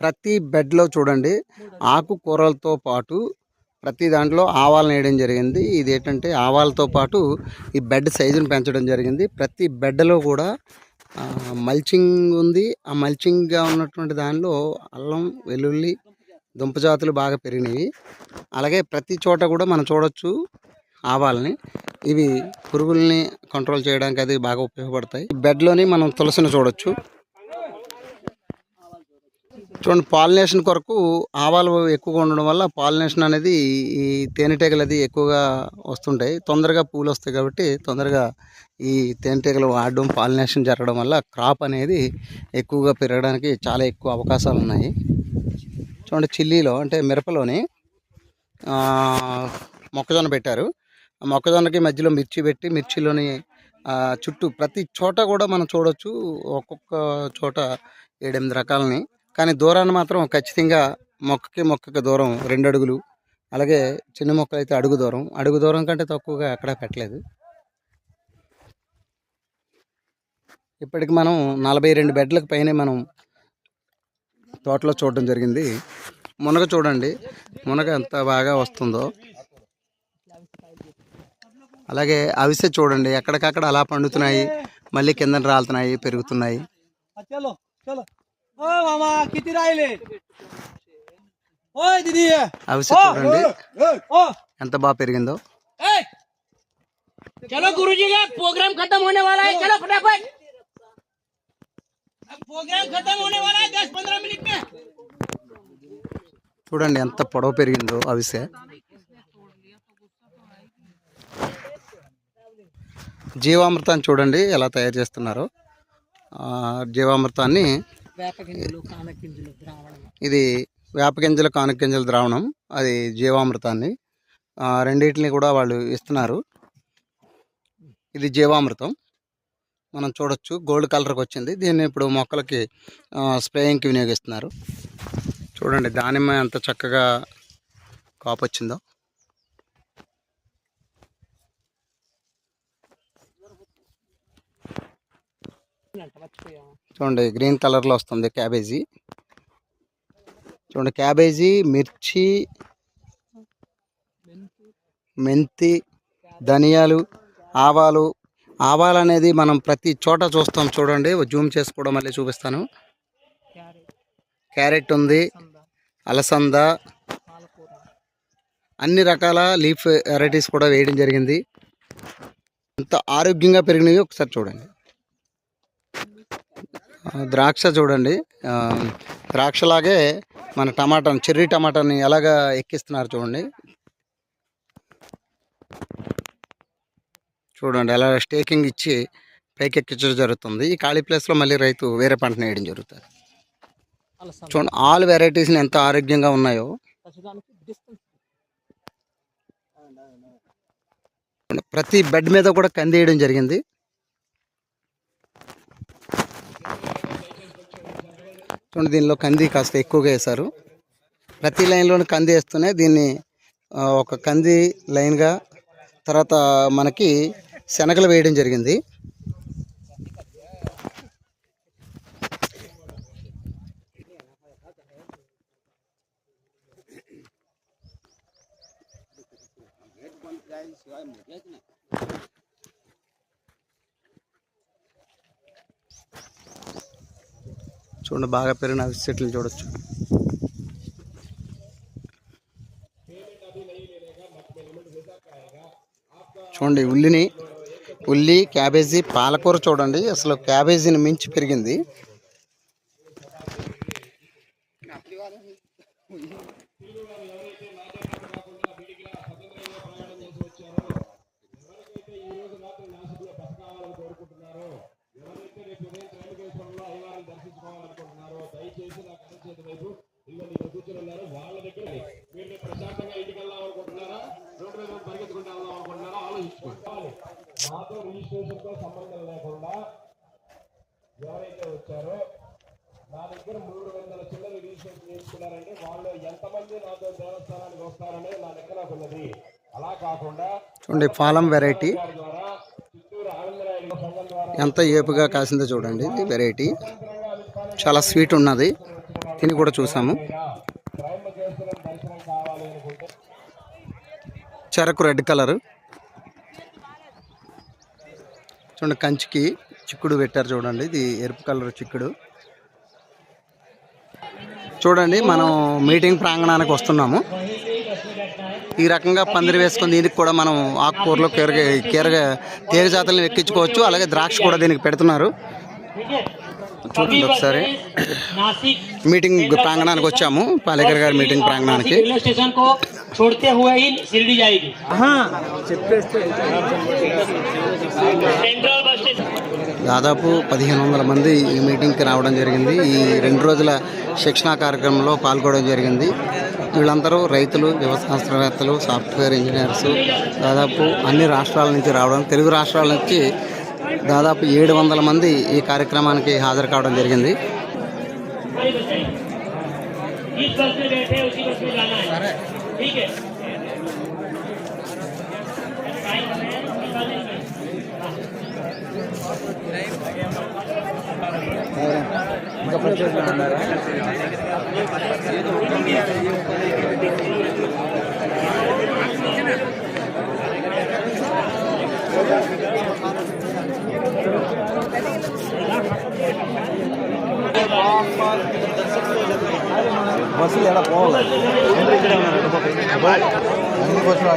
ప్రతి బెడ్లో చూడండి ఆకుకూరలతో పాటు ప్రతి దాంట్లో ఆవాలను వేయడం జరిగింది. ఇది ఏంటంటే ఆవాలతో పాటు ఈ బెడ్ సైజును పెంచడం జరిగింది. ప్రతి బెడ్లో కూడా మల్చింగ్ ఉంది. ఆ మల్చింగ్గా ఉన్నటువంటి దానిలో అల్లం వెల్లుల్లి దుంప జాతులు బాగా పెరిగినవి. అలాగే ప్రతి చోట కూడా మనం చూడొచ్చు ఆవాలని. ఇవి పురుగుల్ని కంట్రోల్ చేయడానికి అది బాగా ఉపయోగపడతాయి. బెడ్లోని మనం తులసిని చూడొచ్చు. చూడండి పాలినేషన్ కొరకు ఆవాలు ఎక్కువగా ఉండడం వల్ల పాలినేషన్ అనేది ఈ తేనెటీగలు అది ఎక్కువగా వస్తుంటాయి. తొందరగా పూలు వస్తాయి కాబట్టి తొందరగా ఈ తేనెటీగలు వాడడం పాలినేషన్ జరగడం వల్ల క్రాప్ అనేది ఎక్కువగా పెరగడానికి చాలా ఎక్కువ అవకాశాలు ఉన్నాయి. చూడండి చిల్లీలో అంటే మిరపలోని మొక్కజొన్న పెట్టారు. మొక్కజొన్నకి మధ్యలో మిర్చి పెట్టి మిర్చిలోని చుట్టూ ప్రతి చోట కూడా మనం చూడొచ్చు ఒక్కొక్క చోట ఏడెనిమిది రకాలని. కానీ దూరాన్ని మాత్రం ఖచ్చితంగా మొక్కకి మొక్కకి దూరం రెండు అడుగులు అలాగే చిన్న మొక్కలు అయితే అడుగు దూరం. అడుగు దూరం కంటే తక్కువగా ఎక్కడా పెట్టలేదు. ఇప్పటికి మనం నలభై రెండు బెడ్లకు పైనే మనం తోటలో చూడడం జరిగింది. మునగ చూడండి. మునగ ఎంత బాగా వస్తుందో. అలాగే అవిసె చూడండి ఎక్కడికక్కడ అలా పండుతున్నాయి మళ్ళీ కింద రాలుతున్నాయి పెరుగుతున్నాయి चलो चलो ओ मामा किती राहिले ओय दीदी అవిసె చూడండి ओ ఎంత బాగా పెరిగిందో ए, चलो गुरुजी का प्रोग्राम खत्म होने वाला है चलो फटाफट अब प्रोग्राम खत्म होने वाला है दस पंद्रह मिनट में చూడండి ఎంత పొడవు పెరిగిందో అవిసె జీవామృతాన్ని చూడండి ఎలా తయారు చేస్తున్నారో. జీవామృతాన్ని ఇది వేప గింజలు కానుక గింజల ద్రావణం అది జీవామృతాన్ని రెండింటిని కూడా వాళ్ళు ఇస్తున్నారు. ఇది జీవామృతం. మనం చూడొచ్చు గోల్డ్ కలర్కి వచ్చింది. దీన్ని ఇప్పుడు మొక్కలకి స్ప్రేయింగ్కి వినియోగిస్తున్నారు. చూడండి దానిమ్మ ఎంత చక్కగా కాపు వచ్చిందో చూడండి గ్రీన్ కలర్లో వస్తుంది క్యాబేజీ. చూడండి క్యాబేజీ మిర్చి మెంతి ధనియాలు ఆవాలు. ఆవాలు అనేది మనం ప్రతి చోట చూస్తాం చూడండి. జూమ్ చేసుకోవడం మళ్ళీ చూపిస్తాను. క్యారెట్ ఉంది అలసంద అన్ని రకాల లీఫ్ వెరైటీస్ కూడా వేయడం జరిగింది. ఎంత ఆరోగ్యంగా పెరిగినవి ఒకసారి చూడండి. ద్రాక్ష చూడండి. ద్రాక్షలాగే మన టమాటాని చెర్రీ టమాటాని ఎలాగా ఎక్కిస్తున్నారు చూడండి. చూడండి ఎలా స్టేకింగ్ ఇచ్చి పైకి ఎక్కించడం జరుగుతుంది. ఈ ఖాళీ ప్లేస్లో మళ్ళీ రైతు వేరే పంటను వేయడం జరుగుతుంది. చూడండి ఆల్ వెరైటీస్ని ఎంత ఆరోగ్యంగా ఉన్నాయో. ప్రతి బెడ్ మీద కూడా కంది వేయడం జరిగింది. చూడండి దీనిలో కంది కాస్త ఎక్కువగా వేశారు. ప్రతి లైన్లోని కంది వేస్తూనే దీన్ని ఒక కంది లైన్గా తర్వాత మనకి శనగలు వేయడం జరిగింది. చూడండి బాగా పెరిగిన అవిసె చెట్లను చూడొచ్చు. చూడండి ఉల్లిని ఉల్లి క్యాబేజీ పాలకూర చూడండి అసలు క్యాబేజీని మించి పెరిగింది. నాతో రిజిస్ట్రేషన్తో సంబంధం లేకుండా ఎవరైతే వచ్చారో నా దగ్గర మూడు వందల చిల్లర రిజిస్ట్రేషన్ చేసుకున్నారంటే వాళ్ళు ఎంతమంది నాతో దేవస్థానానికి వస్తారనే నా లెక్క నాకు ఉన్నది. అలా కాకుండా చూడండి ఫాలం వెరైటీ. ఎంత ఏపుగా కాసిందో చూడండి వెరైటీ. చాలా స్వీట్ ఉన్నది. తిని కూడా చూసాము. చెరకు రెడ్ కలర్. చూడండి కంచికి చిక్కుడు పెట్టారు చూడండి ఇది ఎరుపు కలర్ చిక్కుడు. చూడండి మనం మీటింగ్ ప్రాంగణానికి వస్తున్నాము. ఈ రకంగా పందిరి వేసుకుని దీనికి కూడా మనం ఆకుకూరలో కీరగా కీరగా తీగ జాతులను ఎక్కించుకోవచ్చు. అలాగే ద్రాక్ష కూడా దీనికి పెడుతున్నారు. చూడండి ఒకసారి. మీటింగ్ ప్రాంగణానికి వచ్చాము. పాలేకర్ గారి మీటింగ్ ప్రాంగణానికి. దాదాపు పదిహేను వందల మంది ఈ మీటింగ్కి రావడం జరిగింది. ఈ రెండు రోజుల శిక్షణా కార్యక్రమంలో పాల్గొనడం జరిగింది. వీళ్ళందరూ రైతులు వ్యవసాయ సాఫ్ట్వేర్ ఇంజనీర్స్ దాదాపు అన్ని రాష్ట్రాల నుంచి రావడం తెలుగు రాష్ట్రాల నుంచి దాదాపు ఏడు వందల మంది ఈ కార్యక్రమానికి హాజరు కావడం జరిగింది. ఇంకా బస్సులు ఎలా పోవాలి? అన్ని బస్సులు